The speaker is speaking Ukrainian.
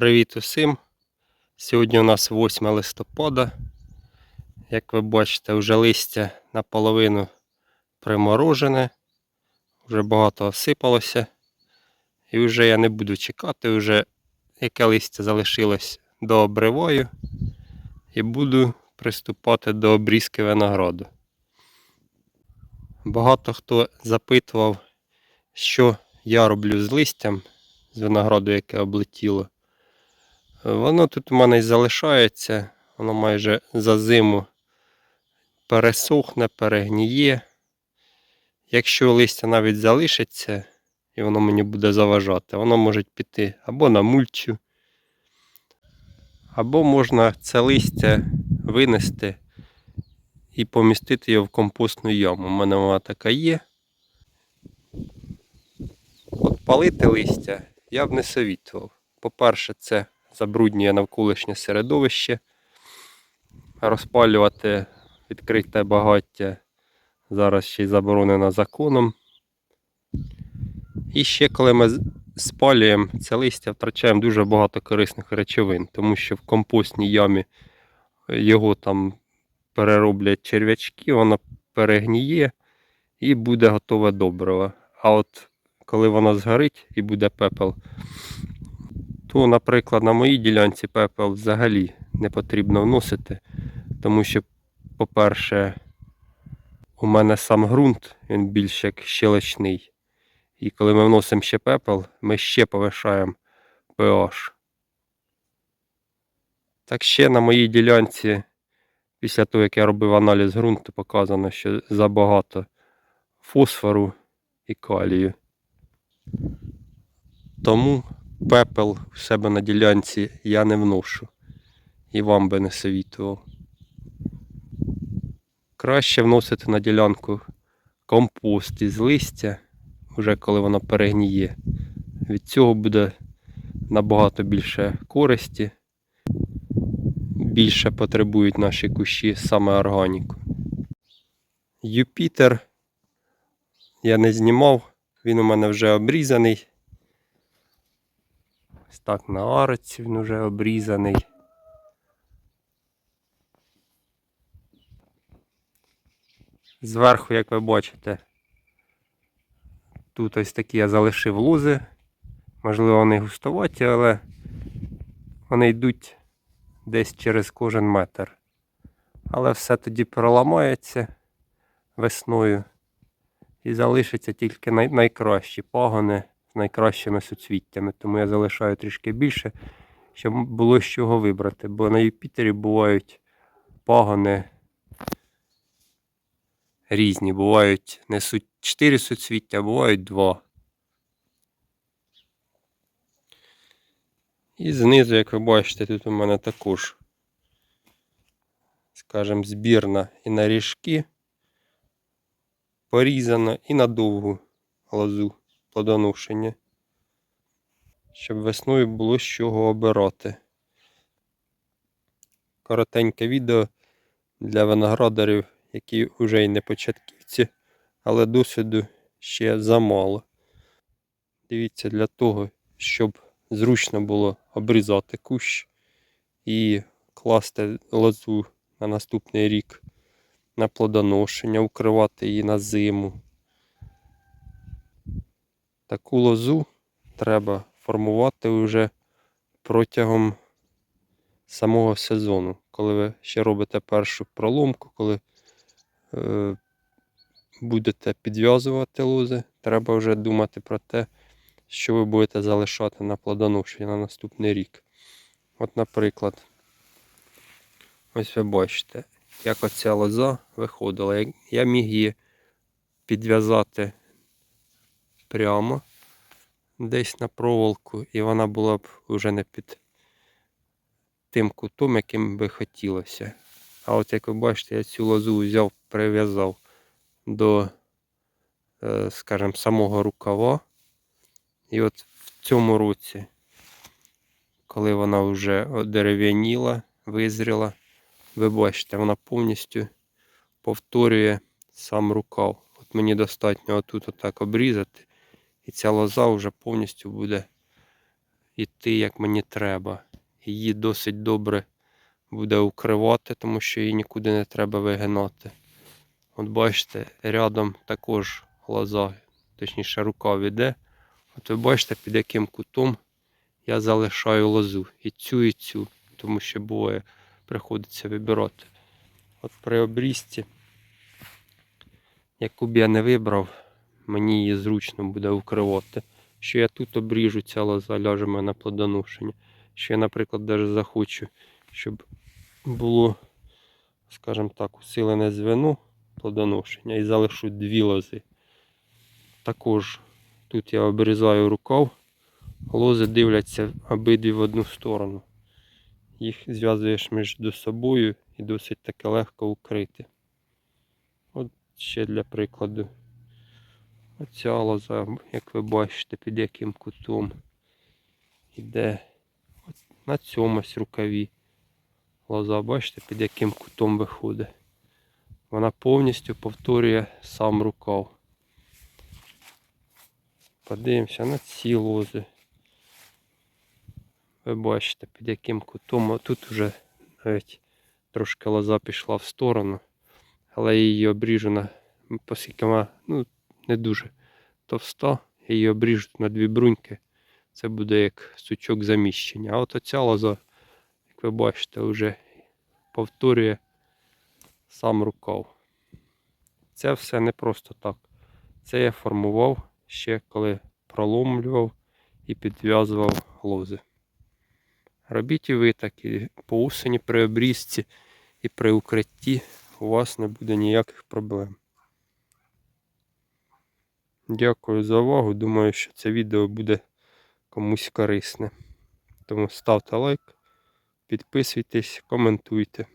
Привіт усім! Сьогодні у нас 8 листопада. Як ви бачите, вже листя наполовину приморожене, вже багато осипалося. І вже я не буду чекати, вже яке листя залишилось до обриваю. І буду приступати до обрізки винограду. Багато хто запитував, що я роблю з листям з винограду, яке облетіло. Воно тут у мене і залишається, воно майже за зиму пересохне, перегніє. Якщо листя навіть залишиться і воно мені буде заважати, воно може піти або на мульчу, або можна це листя винести і помістити його в компостну яму. У мене вона така є. От палити листя я б не совітував. По-перше, це забруднює навколишнє середовище. Розпалювати відкрите багаття зараз ще й заборонено законом. І ще коли ми спалюємо це листя, втрачаємо дуже багато корисних речовин, тому що в компостній ямі його там перероблять черв'ячки, воно перегніє і буде готове добриво. А от коли воно згорить і буде пепел, то, наприклад, на моїй ділянці пепел взагалі не потрібно вносити, тому що, по-перше, у мене сам ґрунт, він більш як щелочний. І коли ми вносимо ще пепел, ми ще повишаємо pH. Так ще на моїй ділянці, після того, як я робив аналіз ґрунту, показано, що забагато фосфору і калію. Тому пепел в себе на ділянці я не вношу. І вам би не совітував. Краще вносити на ділянку компост із листя, вже коли воно перегніє. Від цього буде набагато більше користі. Більше потребують наші кущі саме органіку. Юпітер я не знімав, він у мене вже обрізаний. Ось так на ароці він вже обрізаний. Зверху, як ви бачите, тут ось такі я залишив лузи. Можливо, вони густоваті, але вони йдуть десь через кожен метр. Але все тоді проламається весною. І залишиться тільки най- найкращі пагони з найкращими суцвіттями. Тому я залишаю трішки більше, щоб було з чого вибрати. Бо на Юпітері бувають пагони різні. Бувають несуть 4 суцвіття, а бувають 2. І знизу, як ви бачите, тут у мене також, скажімо, збірна і на ріжки порізана, і на довгу лозу плодоношення. Щоб весною було з чого обирати. Коротеньке відео для виноградарів, які вже й не початківці, але досвіду ще замало. Дивіться, для того, щоб зручно було обрізати кущ і класти лозу на наступний рік на плодоношення, укривати її на зиму. Таку лозу треба формувати вже протягом самого сезону, коли ви ще робите першу проломку, коли е, будете підв'язувати лози, треба вже думати про те, що ви будете залишати на плодоношення на наступний рік. От, наприклад, ось ви бачите, як оця лоза виходила. Я- міг її підв'язати прямо десь на проволоку, і вона була б вже не під тим кутом, яким би хотілося. А от як ви бачите, я цю лозу взяв, прив'язав до, е, скажімо, самого рукава. І от в цьому році, коли вона вже одерев'яніла, визріла, ви бачите, вона повністю повторює сам рукав. От мені достатньо отут отак обрізати, і ця лоза вже повністю буде йти, як мені треба. Її досить добре буде укривати, тому що її нікуди не треба вигинати. От бачите, рядом також лоза, точніше рукав іде. От ви бачите, під яким кутом я залишаю лозу. І цю, і цю, тому що буває, приходиться вибирати. От при обрізці, яку б я не вибрав, мені її зручно буде укривати. Що я тут обріжу, ця лоза ляже мене на плодоношення. Що я, наприклад, навіть захочу, щоб було, скажімо так, усилене звено плодоношення і залишу дві лози. Також тут я обрізаю рукав, лози дивляться обидві в одну сторону. Їх зв'язуєш між собою і досить таки легко укрити. От ще для прикладу. Оця лоза, як ви бачите, під яким кутом. От на цьому ось рукаві. Лоза, бачите, під яким кутом виходить. Вона повністю повторює сам рукав. Подивимося на ці лози. Ви бачите, під яким кутом. А тут вже навіть трошки лоза пішла в сторону. Але я її обріжу на, оскільки вона ну, не дуже товста, її обріжу на дві бруньки. Це буде як сучок заміщення. А от оця лоза, як ви бачите, вже повторює сам рукав. Це все не просто так. Це я формував ще коли проломлював і підв'язував лози. Робіть і ви так, і по осені при обрізці і при укритті у вас не буде ніяких проблем. Дякую за увагу. Думаю, що це відео буде комусь корисне. Тому ставте лайк, підписуйтесь, коментуйте.